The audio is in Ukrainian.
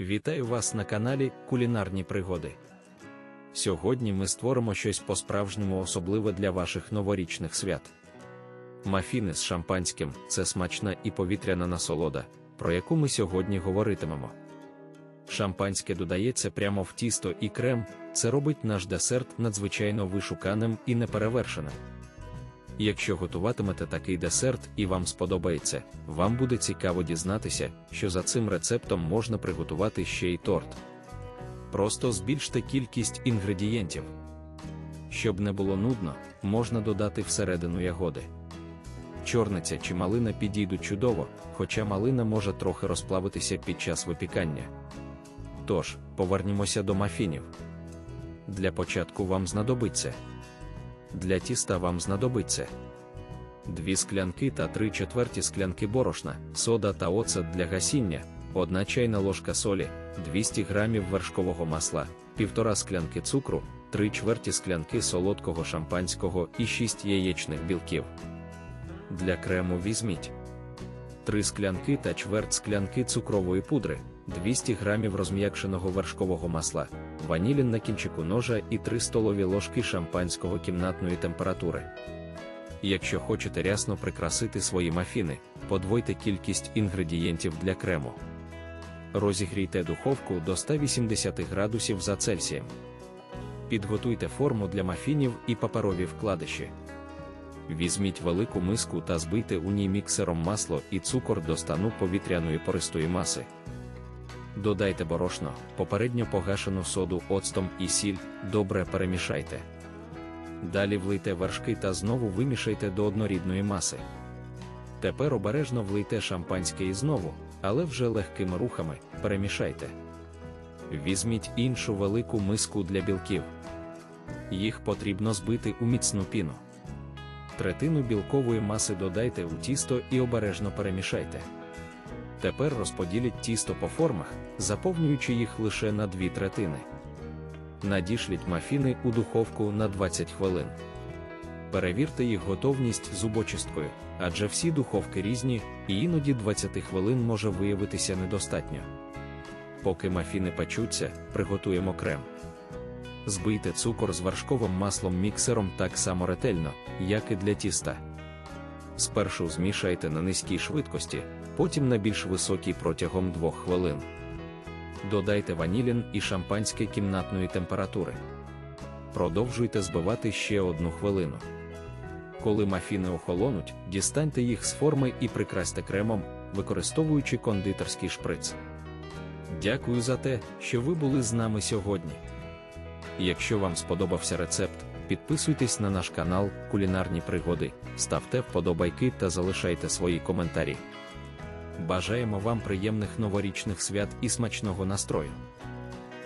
Вітаю вас на каналі Кулінарні Пригоди. Сьогодні ми створимо щось по-справжньому особливе для ваших новорічних свят. Мафіни з шампанським це смачна і повітряна насолода, про яку ми сьогодні говоритимемо. Шампанське додається прямо в тісто і крем, це робить наш десерт надзвичайно вишуканим і неперевершеним. Якщо готуватимете такий десерт і вам сподобається, вам буде цікаво дізнатися, що за цим рецептом можна приготувати ще й торт. Просто збільште кількість інгредієнтів. Щоб не було нудно, можна додати всередину ягоди. Чорниця чи малина підійдуть чудово, хоча малина може трохи розплавитися під час випікання. Тож, повернімося до мафінів. Для початку вам знадобиться. Для тіста вам знадобиться 2 склянки та 3 четверті склянки борошна, сода та оцет для гасіння, 1 чайна ложка солі, 200 г вершкового масла, 1,5 склянки цукру, 3 чверті склянки солодкого шампанського і 6 яєчних білків. Для крему візьміть 3 склянки та чверть склянки цукрової пудри, 200 г розм'якшеного вершкового масла, ванілін на кінчику ножа і 3 столові ложки шампанського кімнатної температури. Якщо хочете рясно прикрасити свої мафіни, подвойте кількість інгредієнтів для крему. Розігрійте духовку до 180 градусів за Цельсієм. Підготуйте форму для мафінів і паперові вкладиші. Візьміть велику миску та збийте у ній міксером масло і цукор до стану повітряної пористої маси. Додайте борошно, попередньо погашену соду оцтом і сіль, добре перемішайте. Далі влийте вершки та знову вимішайте до однорідної маси. Тепер обережно влийте шампанське і знову, але вже легкими рухами перемішайте. Візьміть іншу велику миску для білків. Їх потрібно збити у міцну піну. Третину білкової маси додайте у тісто і обережно перемішайте. Тепер розподіліть тісто по формах, заповнюючи їх лише на дві третини. Надішліть мафіни у духовку на 20 хвилин. Перевірте їх готовність зубочисткою, адже всі духовки різні, і іноді 20 хвилин може виявитися недостатньо. Поки мафіни печуться, приготуємо крем. Збийте цукор з вершковим маслом міксером так само ретельно, як і для тіста. Спершу змішайте на низькій швидкості, потім на більш високій протягом 2 хвилин. Додайте ванілін і шампанське кімнатної температури. Продовжуйте збивати ще одну хвилину. Коли мафіни охолонуть, дістаньте їх з форми і прикрасьте кремом, використовуючи кондитерський шприц. Дякую за те, що ви були з нами сьогодні. Якщо вам сподобався рецепт, підписуйтесь на наш канал Кулінарні Пригоди, ставте вподобайки та залишайте свої коментарі. Бажаємо вам приємних новорічних свят і смачного настрою!